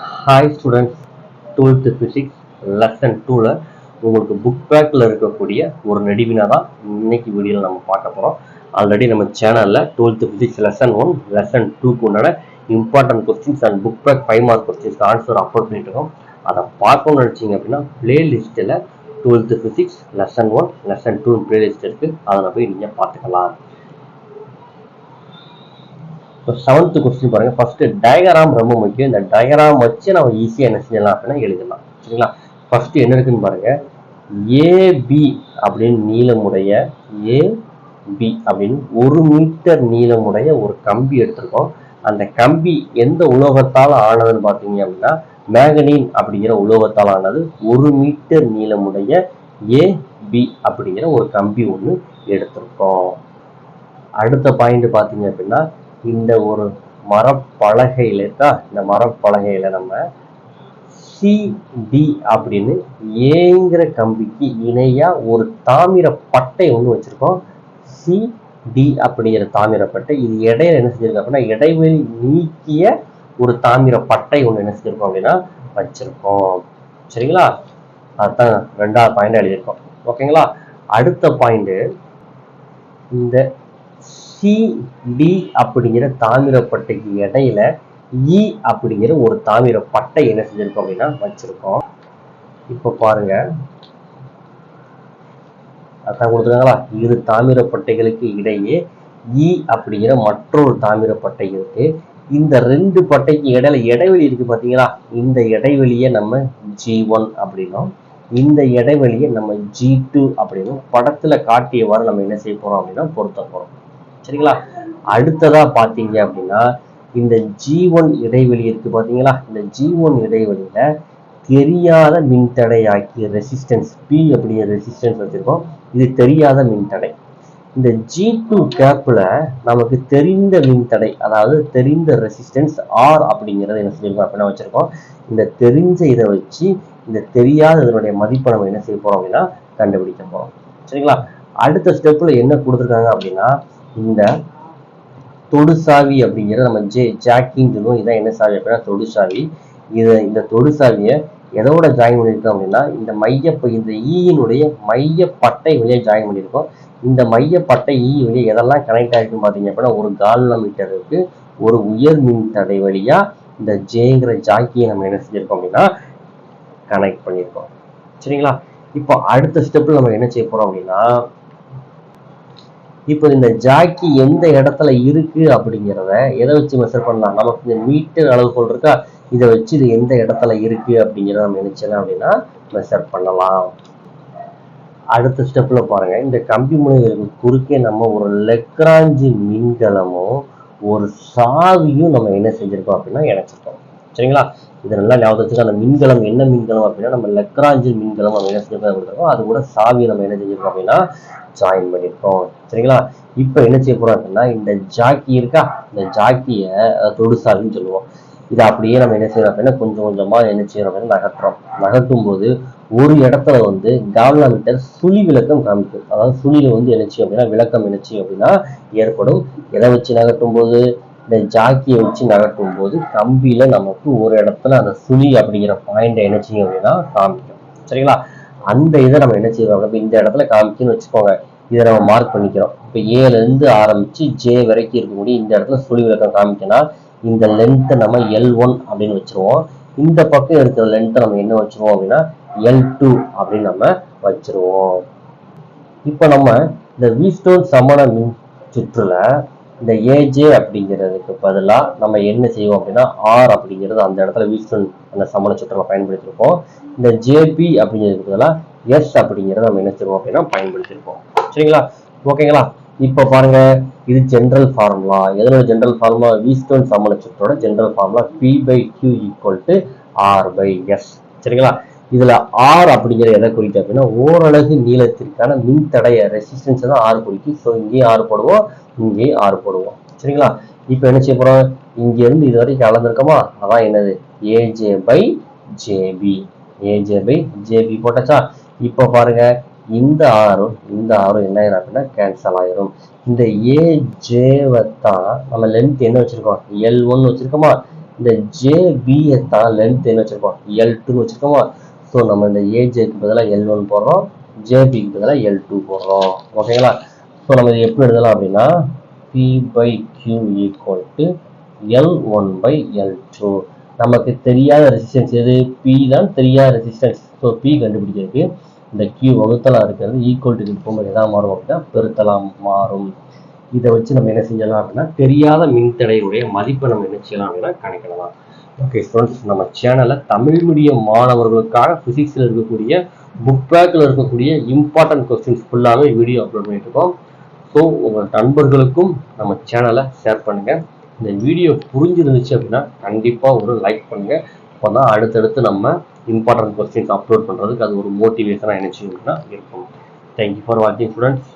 Hi students twelfth physics lesson டூவில் உங்களுக்கு book பேக்கில் இருக்கக்கூடிய ஒரு நெடிவினா தான் இன்னைக்கு வீடியோவில் நம்ம பார்க்க போகிறோம் ஆல்ரெடி நம்ம சேனலில் twelfth physics lesson one lesson டூக்கு உண்டான important questions and book back five mark questions answer upload பண்ணிட்டு இருக்கோம். அதை பார்க்கணும்னு நினச்சிங்க அப்படின்னா பிளேலிஸ்ட்டில் twelfth physics lesson one lesson two playlist இருக்குது அதில் போய் நீங்கள் பார்த்துக்கலாம். இப்போ செவன்த் கொஸ்டின் பாருங்க. ஃபர்ஸ்ட் டயக்ராம் ரொம்ப முக்கியம். இந்த டயக்ராம் வச்சு நம்ம ஈஸியாக என்ன செஞ்சலாம் அப்படின்னா எழுதலாம். சரிங்களா? ஃபர்ஸ்ட் என்ன இருக்குன்னு பாருங்க. ஏபி அப்படின்னு நீளமுடைய ஏபி அப்படின்னு ஒரு மீட்டர் நீளமுடைய ஒரு கம்பி எடுத்திருக்கோம். அந்த கம்பி எந்த உலோகத்தால் ஆனதுன்னு பார்த்தீங்க அப்படின்னா மேகனின் அப்படிங்கிற உலோகத்தால் ஆனது ஒரு மீட்டர் நீளமுடைய ஏபி அப்படிங்கிற ஒரு கம்பி ஒன்று எடுத்திருக்கோம். அடுத்த பாயிண்ட் பார்த்தீங்க அப்படின்னா இந்த ஒரு மரப்பலகையில் இருக்கா இந்த மரப்பலகையில் நம்ம சிடி அப்படின்னு ஏங்கிற கம்பிக்கு இணையாக ஒரு தாமிர பட்டை ஒன்று வச்சுருக்கோம். சிடி அப்படிங்கிற தாமிர பட்டை. இது இடையில என்ன செஞ்சிருக்கோம் அப்படின்னா இடைவெளி நீக்கிய ஒரு தாமிர பட்டை ஒன்று என்ன செஞ்சிருக்கோம் அப்படின்னா வச்சிருக்கோம். சரிங்களா? அதுதான் ரெண்டாவது பாயிண்ட் எழுதியிருக்கோம். ஓகேங்களா அடுத்த பாயிண்ட் இந்த சிடி அப்படிங்கிற தாமிரப்பட்டைக்கு இடையில இ அப்படிங்கிற ஒரு தாமிர பட்டை என்ன செஞ்சிருக்கோம் அப்படின்னா வச்சிருக்கோம். இப்போ பாருங்க. அதான் கொடுத்துருக்காங்களா? இரு தாமிரப்பட்டைகளுக்கு இடையே இ அப்படிங்கிற மற்றொரு தாமிரப்பட்டை இருக்கு. இந்த ரெண்டு பட்டைக்கு இடையில இடைவெளி இருக்கு பார்த்தீங்களா இந்த இடைவெளியை நம்ம ஜி ஒன் அப்படின்னும். இந்த இடைவெளியை நம்ம ஜி டூ அப்படின்னும். படத்தில் காட்டியவாறு நம்ம என்ன செய்ய போகிறோம் அப்படின்னா பொருத்த போகிறோம் சரிங்களா? அடுத்ததா பாத்தீங்க அப்படின்னா இந்த ஜி ஒன் இடைவெளி இருக்கு பாத்தீங்களா இந்த ஜி ஒன் இடைவெளியில தெரியாத மின்தடையாக்கி ரெசிஸ்டன்ஸ் பி அப்படிங்கிற ரெசிஸ்டன்ஸ் வச்சிருக்கோம். இது தெரியாத மின்தடை. இந்த ஜி டூ கேப்ல நமக்கு தெரிந்த மின்தடை அதாவது தெரிந்த ரெசிஸ்டன்ஸ் ஆர் அப்படிங்கிறத என்ன செஞ்சிருக்கோம் அப்படின்னா வச்சிருக்கோம். இந்த தெரிஞ்ச இதை வச்சு இந்த தெரியாத இதனுடைய மதிப்பை நம்ம என்ன செய்ய போறோம் அப்படின்னா கண்டுபிடிக்க போறோம். சரிங்களா? அடுத்த ஸ்டெப்ல என்ன கொடுத்துருக்காங்க அப்படின்னா இந்த தொடுசாவி அப்படிங்கிறத நம்ம ஜே ஜாக்கின்னு சொல்லுவோம். இதான் என்ன சாவி அப்படின்னா தொடுசாவி. இதை இந்த தொடுசாவியை எதோட ஜாயின் பண்ணியிருக்கோம் அப்படின்னா இந்த மைய இந்த ஈயினுடைய மைய பட்டை வழியாக ஜாயின் பண்ணியிருக்கோம். இந்த மைய பட்டை ஈ வழியாக எதெல்லாம் கனெக்ட் ஆகிருக்குன்னு பார்த்தீங்க அப்படின்னா ஒரு கால்வனோமீட்டர் இருக்குது ஒரு உயர் மின் தடை வழியாக இந்த ஜேங்கிற ஜாக்கியை நம்ம என்ன செஞ்சிருக்கோம் அப்படின்னா கனெக்ட் பண்ணியிருக்கோம். சரிங்களா? இப்போ அடுத்த ஸ்டெப்பில் நம்ம என்ன செய்ய போகிறோம் அப்படின்னா இப்போ இந்த ஜாக்கி எந்த இடத்துல இருக்கு அப்படிங்கிறத எதை வச்சு மெஷர் பண்ணலாம்? நமக்கு இந்த மீட்டர் அளவுகோல் இருக்கா? இதை வச்சு இது எந்த இடத்துல இருக்கு அப்படிங்கிறத நம்ம நினைச்சலாம் அப்படின்னா மெஷர் பண்ணலாம். அடுத்த ஸ்டெப்ல பாருங்க. இந்த கம்பி முனைகளுக்கு குறுக்கே நம்ம ஒரு லெக்ராஞ்சி மின்கலமும் ஒரு சாவியும் நம்ம என்ன செஞ்சிருக்கோம் அப்படின்னா இணைச்சிருக்கோம் சரிங்களா? இதை நல்லா ஞாபகத்துக்கு அந்த மின்கலம் என்ன மின்கலம் அப்படின்னா நம்ம லெக்ராஞ்சின் மின்கலம் நம்ம என்ன செஞ்சிருக்கோம் அது கூட சாவி நம்ம என்ன செஞ்சிருக்கோம் அப்படின்னா ஜாயின் பண்ணியிருக்கோம் சரிங்களா? இப்போ என்ன செய்ய போறோம் அப்படின்னா இந்த ஜாக்கி இருக்கா? இந்த ஜாக்கியை தொடுசாவின்னு சொல்லுவோம். இதை அப்படியே நம்ம என்ன செய்யறோம் அப்படின்னா கொஞ்சம் கொஞ்சமா என்ன செய்யறோம் அப்படின்னா நகர்த்துறோம். நகர்த்தும் போது ஒரு இடத்துல வந்து கால்வாமீட்டர் சுழி விளக்கம் காமிக்கும். அதாவது சுழியில வந்து என்ன செய்யும் அப்படின்னா விளக்கம் என்ன செய்யும் அப்படின்னா ஏற்படும். எதை வச்சு நகர்த்தும் போது இந்த ஜாக்கியை வச்சு நகர்த்தும் போது கம்பியில நமக்கு ஒரு இடத்துல அந்த சுழி அப்படிங்கிற பாயிண்ட் என்ன செய்யும் அப்படின்னா காமிக்கும். சரிங்களா? அந்த இதை நம்ம என்ன செய்வோம்? இப்போ இந்த இடத்துல காமிக்குன்னு வச்சுக்கோங்க. இதை நம்ம மார்க் பண்ணிக்கிறோம். இப்போ ஏல இருந்து ஆரம்பிச்சு ஜே வரைக்கும் இருக்கக்கூடிய இந்த இடத்துல சுழி விளக்கம் காமிக்கனா இந்த லென்த்தை நம்ம எல் ஒன் அப்படின்னு வச்சிருவோம். இந்த பக்கம் இருக்கிற லென்த்தை நம்ம என்ன வச்சிருவோம் அப்படின்னா எல் டூ அப்படின்னு நம்ம வச்சிருவோம். இப்போ நம்ம இந்த வீஸ்டோன் சமண மின் சுற்றுல இந்த ஏஜே அப்படிங்கிறதுக்கு பதிலாக நம்ம என்ன செய்வோம் அப்படின்னா ஆர் அப்படிங்கிறது அந்த இடத்துல வீஸ்டன் அந்த சமண சுற்றுல பயன்படுத்தியிருப்போம். இந்த ஜேபி அப்படிங்கிறதுக்கு பதிலாக எஸ் அப்படிங்கிறத நம்ம என்ன செய்வோம் அப்படின்னா பயன்படுத்தியிருப்போம். சரிங்களா? ஓகேங்களா? இப்போ பாருங்க இது ஜென்ரல் ஃபார்முலா எதனோட ஜென்ரல் ஃபார்முலா வீஸ்டோன் சமண சுற்றோட general formula P by Q equal to R by S சரிங்களா? இதில் ஆர் அப்படிங்கிற எதை குறிக்கும் அப்படின்னா ஓரலகு நீளத்திற்கான மின்தடைய ரெசிஸ்டன்ஸ் தான் ஆறு குறிக்கும் ஸோ இங்கேயும் ஆறு போடுவோம் இங்கேயும் ஆறு போடுவோம். சரிங்களா? இப்போ என்ன செய்ய போகிறோம் இங்கேருந்து இது வரைக்கும் கலந்துருக்கோமா? அதான் என்னது? AJ by JB AJ by JB போட்டாச்சா? இப்போ பாருங்க இந்த ஆறும் இந்த ஆறும் என்ன ஆயிரும் அப்படின்னா கேன்சல் ஆயிரும். இந்த ஏஜேவை தான் நம்ம லென்த் என்ன வச்சுருக்கோம்? எல் ஒன்னு வச்சிருக்கோமா? இந்த ஜேபியை தான் லென்த் என்ன வச்சுருக்கோம்? எல் டூன்னு வச்சுருக்கோமா? ஸோ நம்ம இந்த ஏஜேக்கு பதிலாக எல் ஒன் போடுறோம். ஜேபிக்கு பதிலாக எல் டூ போடுறோம். ஓகேங்களா ஸோ நம்ம இதை எப்படி எழுதலாம் அப்படின்னா P by Q equal to L one by L two நமக்கு தெரியாத ரெசிஸ்டன்ஸ் எது? பி தான் தெரியாத ரெசிஸ்டன்ஸ் ஸோ பி கண்டுபிடிக்கிறதுக்கு இந்த கியூ வகுத்தலா இருக்கிறது ஈக்குவல் டு போகும்போது எதாவது மாறும் அப்படின்னா பெருத்தலாம் மாறும். இதை வச்சு நம்ம என்ன செஞ்சலாம் அப்படின்னா தெரியாத மின்தடையுடைய மதிப்பை நம்ம என்ன செய்யலாம் அப்படின்னா கணக்கிடலாம். ஓகே ஸ்டூடெண்ட்ஸ் நம்ம சேனலில் தமிழ் மீடியம் மாணவர்களுக்காக ஃபிசிக்ஸில் இருக்கக்கூடிய புக் பேக்கில் இருக்கக்கூடிய இம்பார்ட்டன்ட் கொஸ்டின்ஸ் ஃபுல்லாகவே வீடியோ அப்லோட் பண்ணிட்டுருக்கோம் ஸோ உங்கள் நண்பர்களுக்கும் நம்ம சேனலை ஷேர் பண்ணுங்கள் இந்த வீடியோ புரிஞ்சிருந்துச்சு அப்படின்னா கண்டிப்பாக ஒரு லைக் பண்ணுங்கள் அப்போ தான் அடுத்தடுத்து நம்ம இம்பார்ட்டன்ட் கொஸ்டின்ஸ் அப்லோட் பண்ணுறதுக்கு அது ஒரு மோட்டிவேஷனாக என்ன அப்படின்னா இருக்கும். தேங்க்யூ ஃபார் வாட்சிங் ஸ்டூடெண்ட்ஸ்